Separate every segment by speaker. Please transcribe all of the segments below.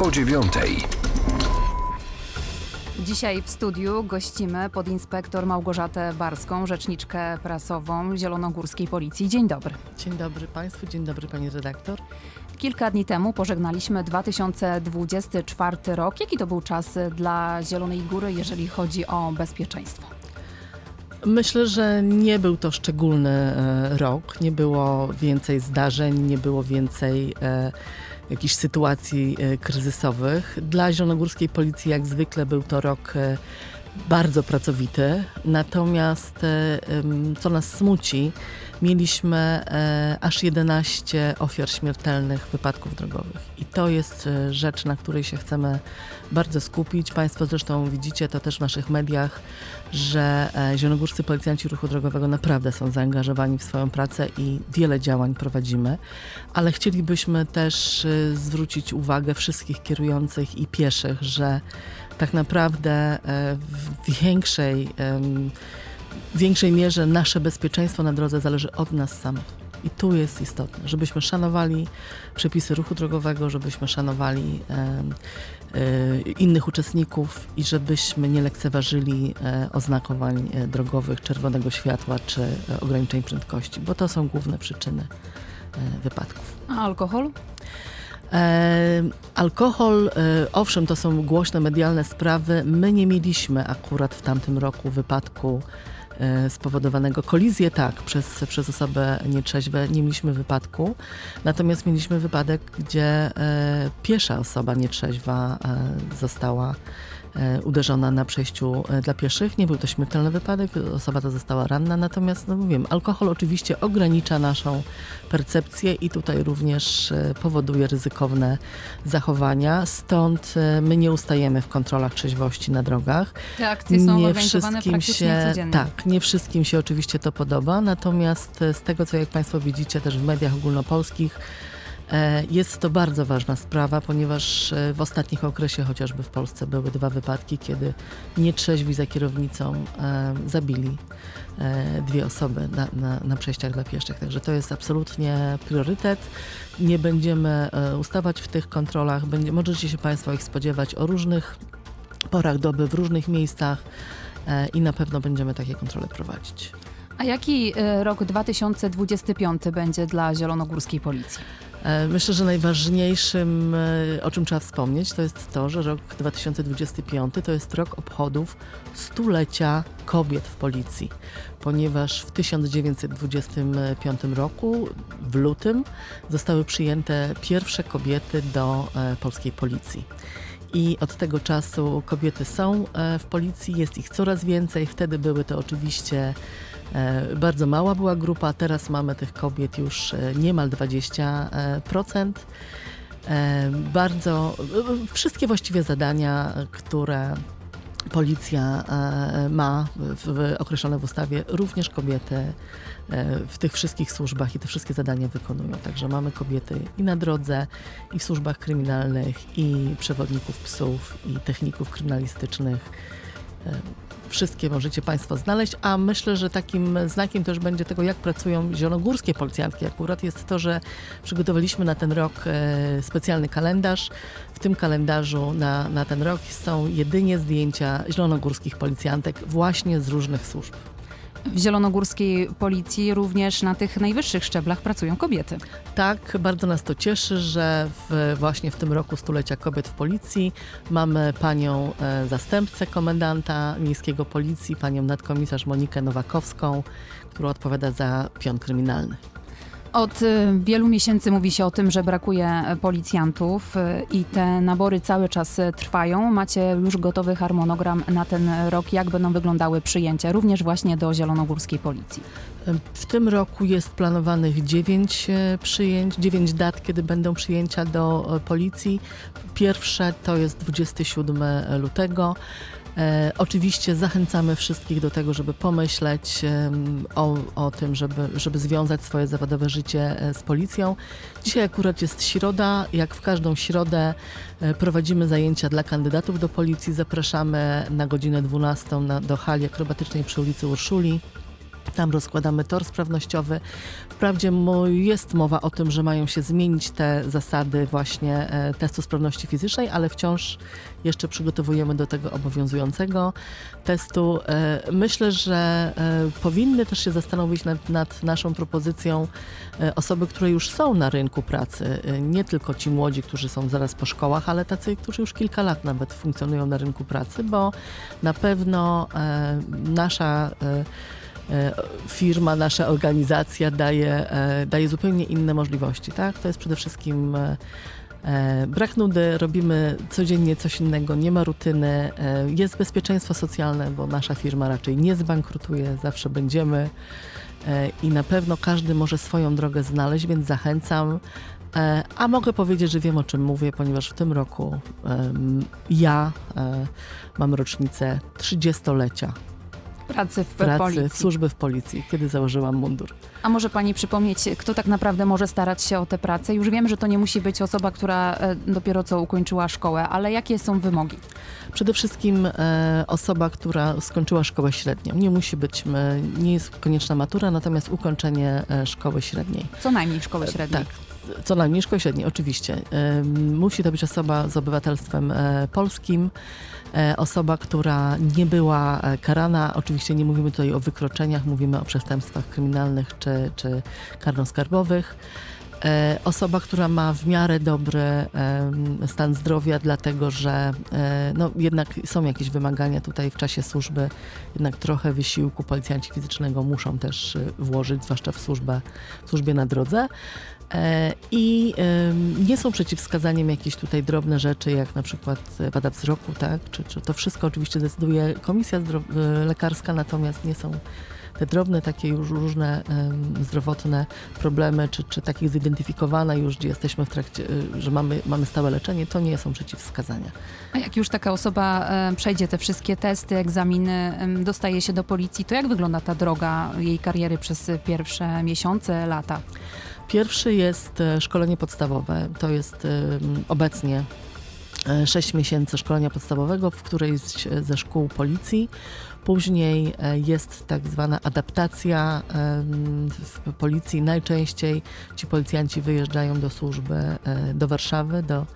Speaker 1: o dziewiątej.
Speaker 2: Dzisiaj w studiu gościmy podinspektor Małgorzatę Barską, rzeczniczkę prasową Zielonogórskiej Policji. Dzień dobry.
Speaker 3: Dzień dobry Państwu, dzień dobry Pani redaktor.
Speaker 2: Kilka dni temu pożegnaliśmy 2024 rok. Jaki to był czas dla Zielonej Góry, jeżeli chodzi o bezpieczeństwo?
Speaker 3: Myślę, że nie był to szczególny e, rok, nie było więcej zdarzeń, nie było więcej e, jakichś sytuacji e, kryzysowych. Dla Zielonogórskiej Policji jak zwykle był to rok e, bardzo pracowity, natomiast e, co nas smuci, mieliśmy e, aż 11 ofiar śmiertelnych wypadków drogowych. I to jest e, rzecz, na której się chcemy bardzo skupić. Państwo zresztą widzicie to też w naszych mediach, że e, zielonogórscy policjanci ruchu drogowego naprawdę są zaangażowani w swoją pracę i wiele działań prowadzimy, ale chcielibyśmy też e, zwrócić uwagę wszystkich kierujących i pieszych, że tak naprawdę e, w większej, w większej mierze nasze bezpieczeństwo na drodze zależy od nas samych. I tu jest istotne, żebyśmy szanowali przepisy ruchu drogowego, żebyśmy szanowali em, e, innych uczestników i żebyśmy nie lekceważyli e, oznakowań e, drogowych, czerwonego światła czy e, ograniczeń prędkości, bo to są główne przyczyny e, wypadków.
Speaker 2: A alkohol?
Speaker 3: E, alkohol, e, owszem, to są głośne medialne sprawy. My nie mieliśmy akurat w tamtym roku wypadku e, spowodowanego kolizję, tak, przez, przez osobę nietrzeźwe nie mieliśmy wypadku. Natomiast mieliśmy wypadek, gdzie e, piesza osoba nietrzeźwa e, została e, uderzona na przejściu e, dla pieszych. Nie był to śmiertelny wypadek, osoba ta została ranna, natomiast, no wiem, alkohol oczywiście ogranicza naszą percepcję i tutaj również e, powoduje ryzykowne zachowania. Stąd e, my nie ustajemy w kontrolach trzeźwości na drogach.
Speaker 2: Te akcje są
Speaker 3: Nie wszystkim się,
Speaker 2: codziennie.
Speaker 3: tak, nie wszystkim się oczywiście to podoba, natomiast e, z tego, co jak Państwo widzicie też w mediach ogólnopolskich, e, jest to bardzo ważna sprawa, ponieważ e, w ostatnich okresie chociażby w Polsce były dwa wypadki, kiedy nietrzeźwi za kierownicą e, zabili e, dwie osoby na, na, na przejściach dla pieszych. Także to jest absolutnie priorytet. Nie będziemy e, ustawać w tych kontrolach. Będzie, możecie się Państwo ich spodziewać o różnych porach doby, w różnych miejscach e, i na pewno będziemy takie kontrole prowadzić.
Speaker 2: A jaki e, rok 2025 będzie dla Zielonogórskiej Policji?
Speaker 3: E, Myślę, że najważniejszym, e, o czym trzeba wspomnieć, to jest to, że rok 2025 to jest rok obchodów stulecia kobiet w policji, ponieważ w 1925 roku, w lutym, zostały przyjęte pierwsze kobiety do e, polskiej policji. I od tego czasu kobiety są w policji, jest ich coraz więcej. Wtedy były to oczywiście bardzo mała była grupa, teraz mamy tych kobiet już e, niemal 20%. E, Bardzo, e, wszystkie właściwie zadania, które policja e, ma w, określone w ustawie, również kobiety e, w tych wszystkich służbach i te wszystkie zadania wykonują. Także mamy kobiety i na drodze, i w służbach kryminalnych, i przewodników psów, i techników kryminalistycznych. E, Wszystkie możecie Państwo znaleźć, a myślę, że takim znakiem też będzie tego, jak pracują zielonogórskie policjantki. Akurat jest to, że przygotowaliśmy na ten rok e, specjalny kalendarz. W tym kalendarzu na, na ten rok są jedynie zdjęcia zielonogórskich policjantek właśnie z różnych służb.
Speaker 2: W Zielonogórskiej Policji również na tych najwyższych szczeblach pracują kobiety.
Speaker 3: Tak, bardzo nas to cieszy, że w, właśnie w tym roku stulecia kobiet w policji mamy panią e, zastępcę komendanta miejskiego policji, panią nadkomisarz Monikę Nowakowską, która odpowiada za pion kryminalny.
Speaker 2: Od y, wielu miesięcy mówi się o tym, że brakuje policjantów y, i te nabory cały czas y, trwają. Macie już gotowy harmonogram na ten rok, jak będą wyglądały przyjęcia, również właśnie do Zielonogórskiej Policji.
Speaker 3: W tym roku jest planowanych 9 przyjęć, 9 dat, kiedy będą przyjęcia do policji. Pierwsze to jest 27 lutego. E, oczywiście zachęcamy wszystkich do tego, żeby pomyśleć o, o tym, żeby, żeby związać swoje zawodowe życie e, z policją. Dzisiaj akurat jest środa. Jak w każdą środę e, prowadzimy zajęcia dla kandydatów do policji. Zapraszamy na godzinę 12 na, do hali akrobatycznej przy ulicy Urszuli. Tam rozkładamy tor sprawnościowy. Wprawdzie jest mowa o tym, że mają się zmienić te zasady właśnie e, testu sprawności fizycznej, ale wciąż jeszcze przygotowujemy do tego obowiązującego testu. E, Myślę, że e, powinny też się zastanowić nad, nad naszą propozycją osoby, które już są na rynku pracy. Nie tylko ci młodzi, którzy są zaraz po szkołach, ale tacy, którzy już kilka lat nawet funkcjonują na rynku pracy, bo na pewno nasza firma, nasza organizacja daje, e, daje zupełnie inne możliwości. Tak? To jest przede wszystkim e, e, brak nudy, robimy codziennie coś innego, nie ma rutyny, e, jest bezpieczeństwo socjalne, bo nasza firma raczej nie zbankrutuje, zawsze będziemy e, i na pewno każdy może swoją drogę znaleźć, więc zachęcam. E, A mogę powiedzieć, że wiem o czym mówię, ponieważ w tym roku ja e, mam rocznicę 30-lecia
Speaker 2: Pracy w
Speaker 3: pracy
Speaker 2: policji.
Speaker 3: służby w policji, kiedy założyłam mundur.
Speaker 2: A może pani przypomnieć, kto tak naprawdę może starać się o tę pracę? Już wiem, że to nie musi być osoba, która e, dopiero co ukończyła szkołę, ale jakie są wymogi?
Speaker 3: Przede wszystkim e, osoba, która skończyła szkołę średnią. Nie musi być, e, nie jest konieczna matura, natomiast ukończenie e, szkoły średniej.
Speaker 2: Co najmniej szkoły średniej.
Speaker 3: Tak, co najmniej szkoły średniej, oczywiście. Musi to być osoba z obywatelstwem e, polskim, e, osoba, która nie była e, karana. Oczywiście nie mówimy tutaj o wykroczeniach, mówimy o przestępstwach kryminalnych czy, czy karnoskarbowych. E, Osoba, która ma w miarę dobry stan zdrowia, dlatego że e, no, jednak są jakieś wymagania tutaj w czasie służby, jednak trochę wysiłku policjanci fizycznego muszą też e, włożyć, zwłaszcza w służbę, w służbie na drodze. E, I nie są przeciwwskazaniem jakieś tutaj drobne rzeczy, jak na przykład wada wzroku, tak? Czy, czy to wszystko oczywiście decyduje komisja lekarska, natomiast nie są te drobne, takie już różne zdrowotne problemy, czy, czy takich zidentyfikowane już, gdzie jesteśmy w trakcie, y, że mamy, mamy stałe leczenie, to nie są przeciwwskazania.
Speaker 2: A jak już taka osoba przejdzie te wszystkie testy, egzaminy, dostaje się do policji, to jak wygląda ta droga jej kariery przez pierwsze miesiące, lata?
Speaker 3: Pierwszy jest e, szkolenie podstawowe. To jest obecnie 6 miesięcy szkolenia podstawowego w którejś ze szkół policji. Później e, jest tak zwana adaptacja w policji. Najczęściej ci policjanci wyjeżdżają do służby e, do Warszawy, do,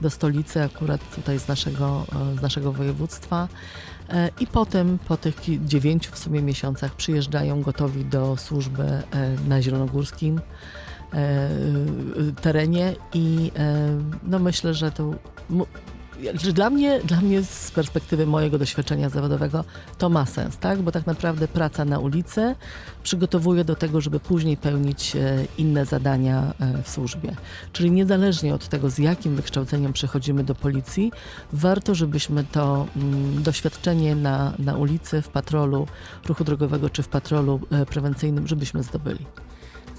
Speaker 3: do stolicy, akurat tutaj z naszego, e, z naszego województwa. E, I potem, po tych dziewięciu w sumie miesiącach, przyjeżdżają gotowi do służby e, na Zielonogórskim e, terenie i e, no myślę, że to że dla mnie, dla mnie z perspektywy mojego doświadczenia zawodowego to ma sens, tak? Bo tak naprawdę praca na ulicy przygotowuje do tego, żeby później pełnić e, inne zadania e, w służbie. Czyli niezależnie od tego, z jakim wykształceniem przechodzimy do policji, warto, żebyśmy to mm, doświadczenie na, na ulicy, w patrolu ruchu drogowego czy w patrolu e, prewencyjnym, żebyśmy zdobyli.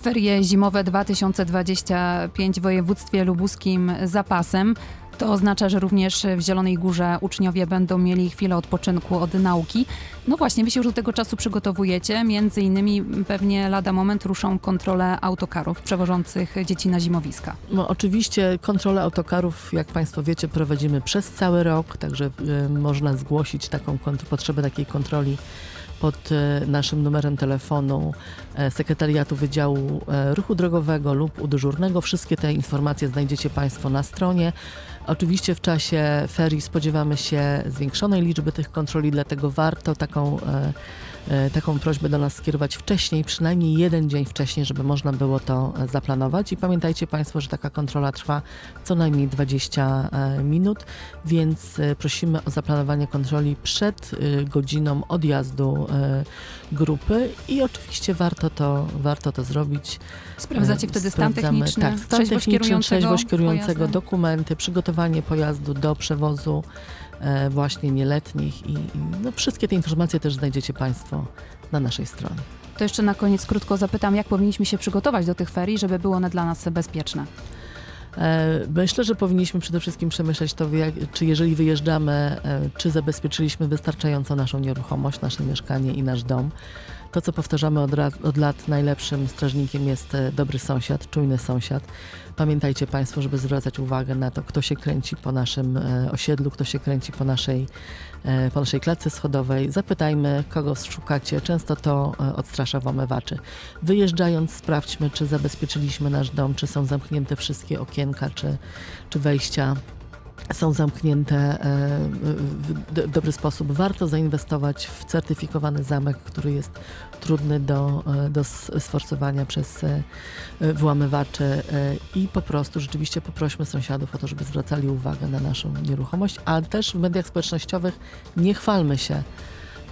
Speaker 2: Ferie zimowe 2025 w województwie lubuskim zapasem. To oznacza, że również w Zielonej Górze uczniowie będą mieli chwilę odpoczynku od nauki. No właśnie, wy się już do tego czasu przygotowujecie. Między innymi pewnie lada moment ruszą kontrole autokarów przewożących dzieci na zimowiska.
Speaker 3: No, oczywiście kontrolę autokarów, jak Państwo wiecie, prowadzimy przez cały rok, także y, można zgłosić taką potrzebę takiej kontroli pod y, naszym numerem telefonu e, Sekretariatu Wydziału e, Ruchu Drogowego lub u dyżurnego. Wszystkie te informacje znajdziecie Państwo na stronie. Oczywiście w czasie ferii spodziewamy się zwiększonej liczby tych kontroli, dlatego warto taką, e, e, taką prośbę do nas skierować wcześniej, przynajmniej jeden dzień wcześniej, żeby można było to e, zaplanować. I pamiętajcie Państwo, że taka kontrola trwa co najmniej 20 e, minut, więc e, prosimy o zaplanowanie kontroli przed e, godziną odjazdu e, grupy i oczywiście warto to, warto to zrobić.
Speaker 2: Sprawdzacie
Speaker 3: E,
Speaker 2: wtedy stan techniczny,
Speaker 3: tak, stan
Speaker 2: trzeźwość
Speaker 3: techniczny,
Speaker 2: kierującego
Speaker 3: trzeźwość kierującego, dokumenty, przygotowanie pojazdu do przewozu e, właśnie nieletnich i, i no, wszystkie te informacje też znajdziecie Państwo na naszej stronie.
Speaker 2: To jeszcze na koniec krótko zapytam, jak powinniśmy się przygotować do tych ferii, żeby było one dla nas bezpieczne.
Speaker 3: E, Myślę, że powinniśmy przede wszystkim przemyśleć to, czy jeżeli wyjeżdżamy, e, czy zabezpieczyliśmy wystarczająco naszą nieruchomość, nasze mieszkanie i nasz dom. To, co powtarzamy od, od lat, najlepszym strażnikiem jest e, dobry sąsiad, czujny sąsiad. Pamiętajcie Państwo, żeby zwracać uwagę na to, kto się kręci po naszym e, osiedlu, kto się kręci po naszej, e, po naszej klatce schodowej. Zapytajmy, kogo szukacie. Często to odstrasza włamywaczy. Wyjeżdżając, sprawdźmy, czy zabezpieczyliśmy nasz dom, czy są zamknięte wszystkie okienka, czy, czy wejścia są zamknięte e, w d- dobry sposób. Warto zainwestować w certyfikowany zamek, który jest trudny do, e, do s- sforcowania przez e, e, włamywaczy e, i po prostu rzeczywiście poprośmy sąsiadów o to, żeby zwracali uwagę na naszą nieruchomość, ale też w mediach społecznościowych nie chwalmy się,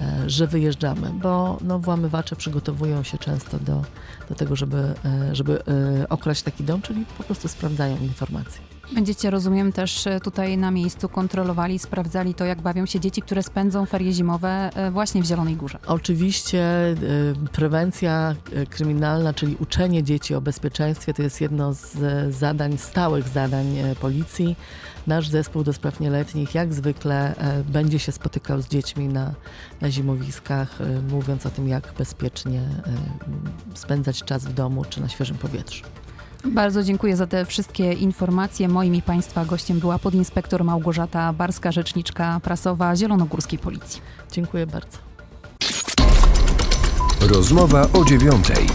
Speaker 3: e, że wyjeżdżamy, bo no, włamywacze przygotowują się często do, do tego, żeby, e, żeby e, okraść taki dom, czyli po prostu sprawdzają informacje.
Speaker 2: Będziecie, rozumiem, też e, tutaj na miejscu kontrolowali, sprawdzali to, jak bawią się dzieci, które spędzą ferie zimowe e, właśnie w Zielonej Górze.
Speaker 3: Oczywiście y, prewencja kryminalna, czyli uczenie dzieci o bezpieczeństwie, to jest jedno z e, zadań, stałych zadań e, policji. Nasz zespół do spraw nieletnich jak zwykle e, będzie się spotykał z dziećmi na, na zimowiskach, e, mówiąc o tym, jak bezpiecznie e, spędzać czas w domu czy na świeżym powietrzu.
Speaker 2: Bardzo dziękuję za te wszystkie informacje. Moim i Państwa gościem była podinspektor Małgorzata Barska, rzeczniczka prasowa Zielonogórskiej Policji.
Speaker 3: Dziękuję bardzo.
Speaker 1: Rozmowa o dziewiątej.